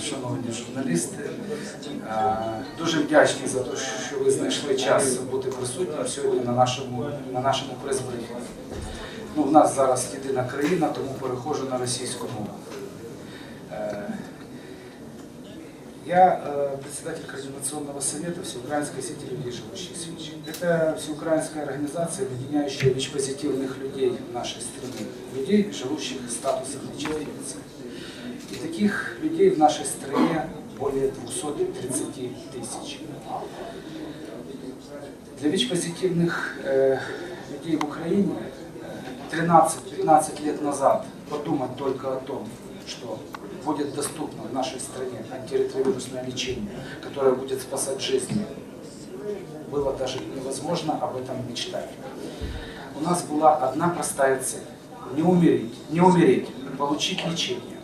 Шановні журналісти, е, дуже вдячні за те, що ви знайшли час бути присутнім сьогодні на нашому, на нашому прес-брифінгу. Ну, в нас зараз єдина країна, тому переходжу на російську мову. Е, Я э, председатель Координационного совета Всеукраинской сети людей, живущих в ВИЧ. Это всеукраинская организация, объединяющая ВИЧ-позитивных людей нашей страны, людей, живущих в статусах ВИЧ-инфекции. Таких людей в нашей стране более 230 тысяч. Для ВИЧ-позитивных э, людей в Украине э, 13-15 лет назад подумать только о том, что будет доступно в нашей стране антиретровирусное лечение, которое будет спасать жизни, было даже невозможно об этом мечтать. У нас была одна простая цель – не умереть, не умереть, получить лечение.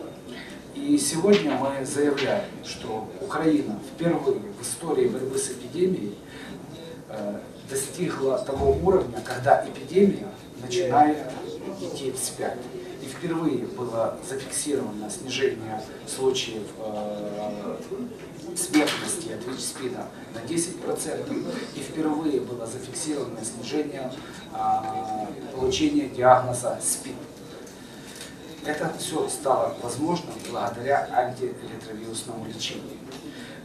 И сегодня мы заявляем, что Украина впервые в истории борьбы с эпидемией э, достигла того уровня, когда эпидемия начинает идти вспять. И впервые было зафиксировано снижение случаев э, смертности от ВИЧ-СПИДа на 10%. И впервые было зафиксировано снижение а, получения диагноза СПИД. Это все стало возможным благодаря антиретровирусному лечению.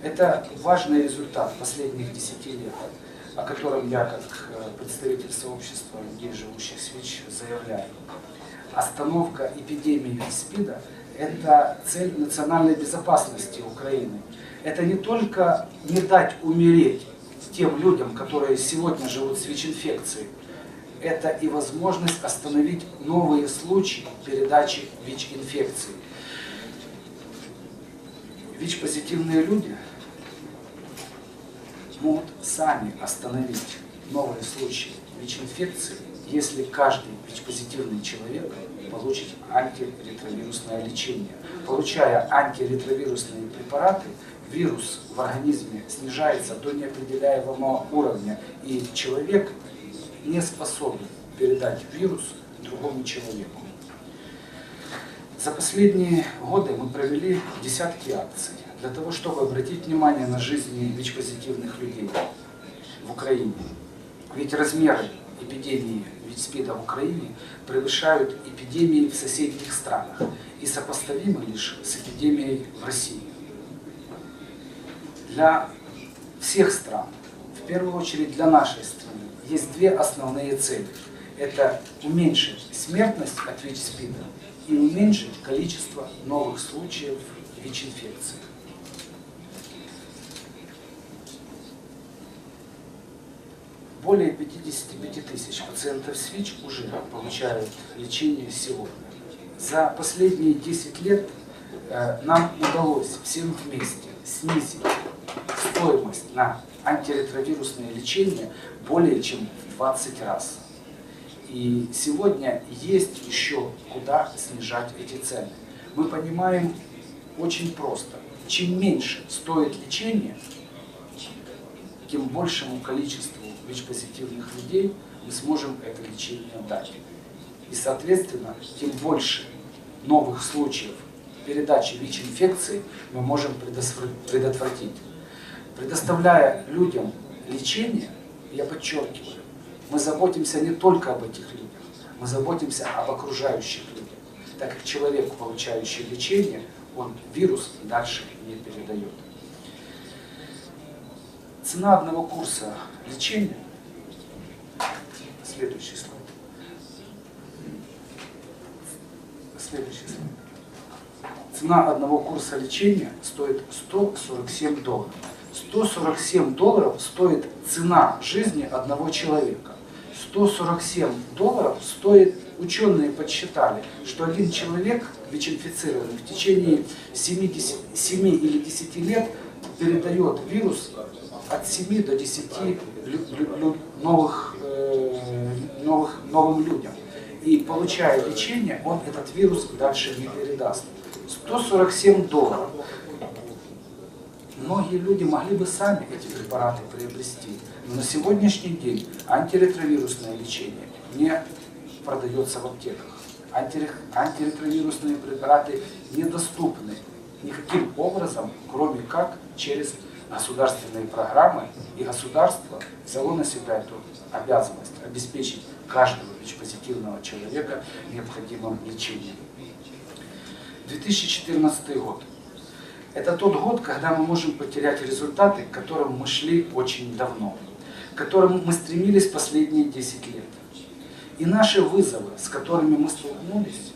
Это важный результат последних 10 лет, о котором я как э, представитель сообщества людей, живущих с ВИЧ, заявляю. Остановка эпидемии СПИДа – это цель национальной безопасности Украины. Это не только не дать умереть тем людям, которые сегодня живут с ВИЧ-инфекцией, это и возможность остановить новые случаи передачи ВИЧ-инфекции. ВИЧ-позитивные люди могут сами остановить новые случаи ВИЧ-инфекции, если каждый ВИЧ-позитивный человек получит антиретровирусное лечение. Получая антиретровирусные препараты, вирус в организме снижается до неопределяемого уровня, и человек не способен передать вирус другому человеку. За последние годы мы провели десятки акций для того, чтобы обратить внимание на жизни ВИЧ-позитивных людей в Украине. Ведь размеры эпидемии ВИЧ-СПИДа в Украине превышают эпидемии в соседних странах и сопоставимы лишь с эпидемией в России. Для всех стран, в первую очередь для нашей страны, есть две основные цели. Это уменьшить смертность от ВИЧ-СПИДа и уменьшить количество новых случаев ВИЧ-инфекции. Более 55 тысяч пациентов с ВИЧ уже получают лечение сегодня. За последние 10 лет э, нам удалось всем вместе снизить стоимость на антиретровирусное лечение более чем в 20 раз. И сегодня есть еще куда снижать эти цены. Мы понимаем очень просто. Чем меньше стоит лечение, тем большему количеству ВИЧ-позитивных людей мы сможем это лечение дать. И, соответственно, тем больше новых случаев передачи ВИЧ-инфекции мы можем предотвратить. Предоставляя людям лечение, я подчеркиваю, мы заботимся не только об этих людях, мы заботимся об окружающих людях, так как человек, получающий лечение, он вирус дальше не передает. Цена одного курса лечения, следующий слайд, следующий слайд. Цена одного курса лечения стоит 147 долларов. 147 долларов стоит цена жизни одного человека. 147 долларов стоит, ученые подсчитали, что один человек, ВИЧ-инфицированный, в течение 70, 7 или 10 лет передает вирус от 7 до 10 лю- лю- лю- новых, э, новых, новым людям. И получая лечение, он этот вирус дальше не передаст. 147 долларов. Многие люди могли бы сами эти препараты приобрести, но на сегодняшний день антиретровирусное лечение не продается в аптеках. Антире- Антиретровирусные препараты недоступны никаким образом, кроме как через государственные программы, и государство взяло на себя эту обязанность обеспечить каждого ВИЧ-позитивного человека необходимым лечением. 2014 год. Это тот год, когда мы можем потерять результаты, к которым мы шли очень давно, к которым мы стремились последние 10 лет. И наши вызовы, с которыми мы столкнулись,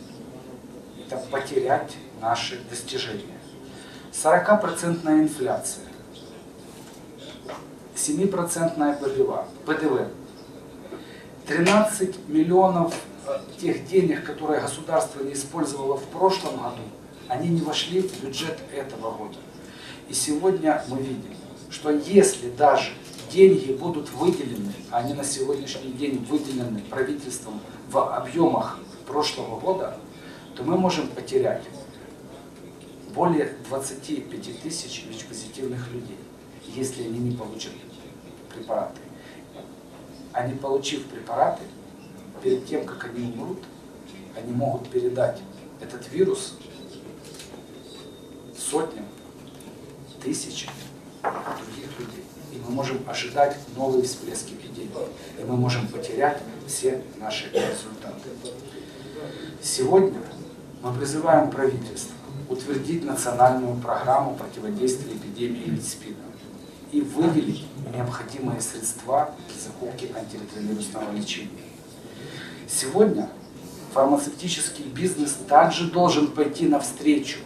это потерять наши достижения. 40% инфляция, 7% ПДВ, ПДВ, 13 миллионов э, тех денег, которые государство не использовало в прошлом году, они не вошли в бюджет этого года. И сегодня мы видим, что если даже деньги будут выделены, а они на сегодняшний день выделены правительством в объемах прошлого года, то мы можем потерять более 25 тысяч ВИЧ-позитивных людей, если они не получат препараты. А не получив препараты, перед тем, как они умрут, они могут передать этот вирус сотням, тысячам других людей. И мы можем ожидать новые всплески эпидемии. И мы можем потерять все наши результаты. Сегодня мы призываем правительство утвердить национальную программу противодействия эпидемии ВИЧ-СПИДа и выделить необходимые средства для закупки антиретровирусного лечения. Сегодня фармацевтический бизнес также должен пойти навстречу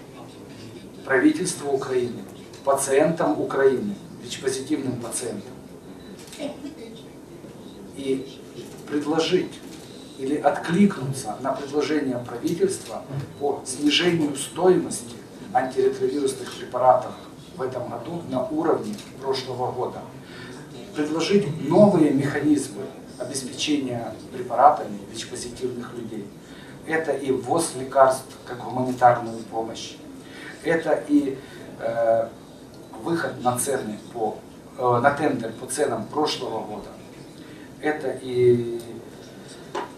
правительству Украины, пациентам Украины, ВИЧ-позитивным пациентам и предложить или откликнуться на предложение правительства по снижению стоимости антиретровирусных препаратов в этом году на уровне прошлого года. Предложить новые механизмы обеспечения препаратами ВИЧ-позитивных людей. Это и ввоз лекарств как гуманитарную помощь. Это и э, выход на цены по, э, на тендер по ценам прошлого года. Это и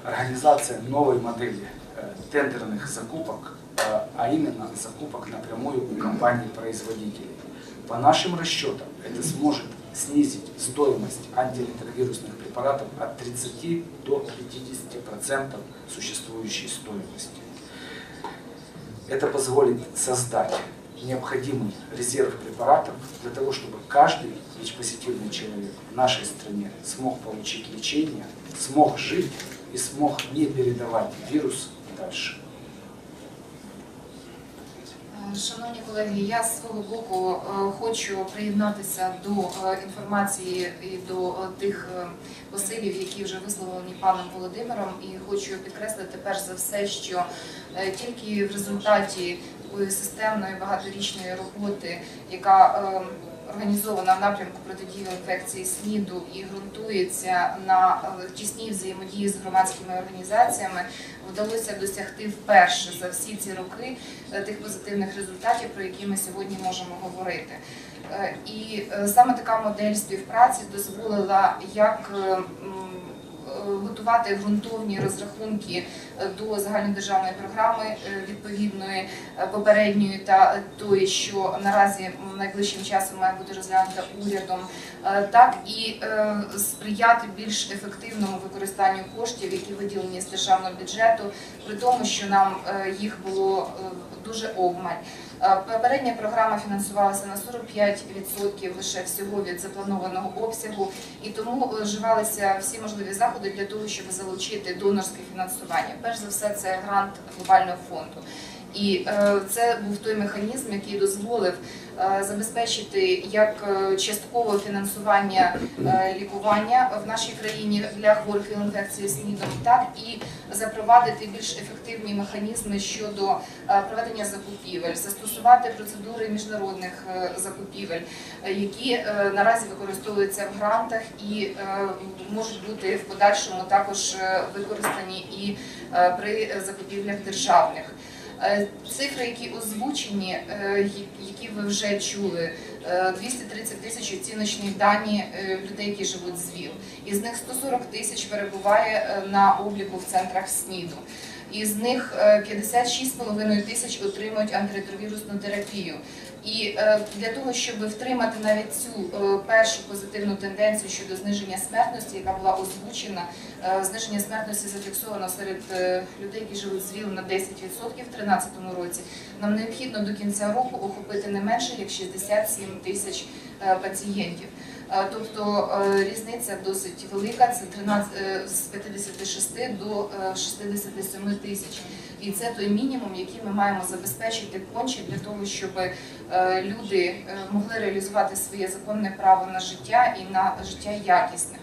организация новой модели э, тендерных закупок, э, а именно закупок напрямую у компаний-производителей. По нашим расчетам, это сможет снизить стоимость антиретровирусных препаратов от 30 до 50% существующей стоимости. Это позволит создать необходимый резерв препаратов для того, чтобы каждый ВИЧ-позитивный человек в нашей стране смог получить лечение, смог жить и смог не передавать вирус дальше. Шановні колеги, я з свого боку е, хочу приєднатися до е, інформації і до е, тих посилів, які вже висловлені паном Володимиром, і хочу підкреслити перш за все, що тільки в результаті системної багаторічної роботи, яка організована в напрямку протидії інфекції СНІДу і ґрунтується на е, тісній взаємодії з громадськими організаціями, вдалося досягти вперше за всі ці роки е, тих позитивних результатів, про які ми сьогодні можемо говорити. Е, І саме така модель співпраці дозволила як готувати ґрунтовні розрахунки е, до загальнодержавної програми е, відповідної е, попередньої та тої, що наразі найближчим часом має бути розглянута урядом, так і сприяти більш ефективному використанню коштів, які виділені з державного бюджету, при тому, що нам їх було дуже обмаль. Е, Попередня програма фінансувалася на 45% лише всього від запланованого обсягу, і тому е, вживалися всі можливі заходи для того, щоб залучити донорське фінансування. Перш за все, це грант глобального фонду. І е, це був той механізм, який дозволив забезпечити як е, часткове фінансування е, лікування в нашій країні для хворих інфекції СНІДом, так і запровадити більш ефективні механізми щодо е, проведення закупівель, застосувати процедури міжнародних е, закупівель, е, які е, наразі використовуються в грантах і е, можуть бути в подальшому також е, використані і е, при е, закупівлях державних. Е, Цифри, які озвучені, е, які ви вже чули, е, 230 тисяч оціночні дані е, людей, які живуть з ВІЛ. Із них 140 тисяч перебуває е, на обліку в центрах СНІДу. Із них е, 56,5 тисяч отримують антиретровірусну терапію. І е, для того, щоб втримати навіть цю е, першу позитивну тенденцію щодо зниження смертності, яка була озвучена, е, зниження смертності зафіксовано серед е, людей, які живуть з ВІЛ на 10% в 2013 році. Нам необхідно до кінця року охопити не менше як 67 тисяч е, пацієнтів. Е, Тобто е, різниця досить велика, це 13, е, з 56 до е, 67 тисяч. І це той мінімум, який ми маємо забезпечити конче для того, щоб люди могли реалізувати своє законне право на життя і на життя якісне.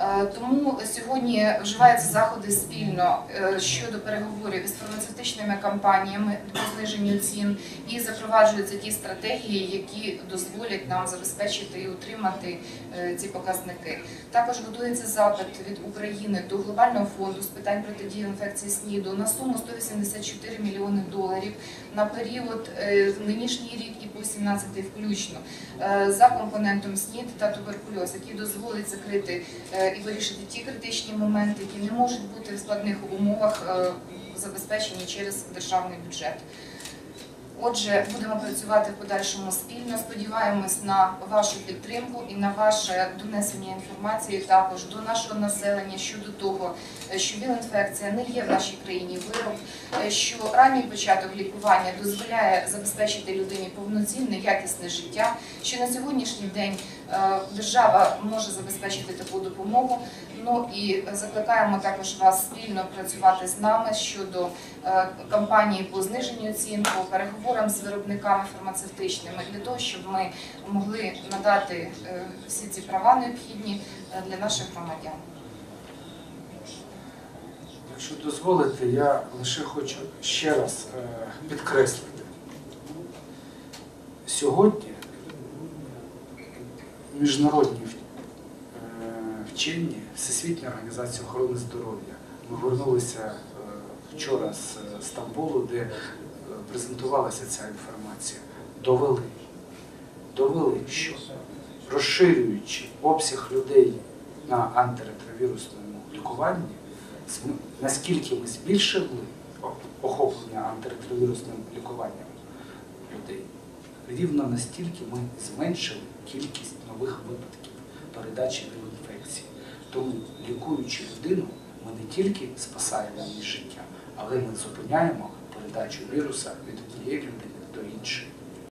Е, Тому сьогодні вживаються заходи спільно е, щодо переговорів із фармацевтичними компаніями по зниженню цін і запроваджуються ті стратегії, які дозволять нам забезпечити і утримати е, ці показники. Також готується запит від України до глобального фонду з питань протидії інфекції СНІДу на суму 184 мільйони доларів на період нинішній рік і по 17 включно за компонентом СНІД та туберкульоз, який дозволить закрити і вирішити ті критичні моменти, які не можуть бути в складних умовах е, забезпечені через державний бюджет. Отже, будемо працювати в подальшому спільно. Сподіваємось на вашу підтримку і на ваше донесення інформації також до нашого населення щодо того, е, що ВІЛ-інфекція не є в нашій країні вирок, е, що ранній початок лікування дозволяє забезпечити людині повноцінне якісне життя. Що на сьогоднішній день е, держава може забезпечити таку допомогу. Ну і закликаємо також вас спільно працювати з нами щодо е, кампанії по зниженню цін, по переговорам з виробниками фармацевтичними для того, щоб ми могли надати е, всі ці права необхідні е, для наших громадян. Якщо дозволите, я лише хочу ще раз е, підкреслити. Сьогодні міжнародні е, вчені Всесвітня організація охорони здоров'я. Ми вернулися е, вчора з е, Стамбулу, де презентувалася ця інформація. Довели, довели, що розширюючи обсяг людей на антиретровірусному лікуванні, наскільки ми збільшили охоплення антиретровірусним лікуванням людей, рівно настільки ми зменшили кількість нових випадків передачі інфекції. Тому, лікуючи людину, ми не тільки спасаємо її життя, але ми зупиняємо передачу віруса від однієї людини до іншої.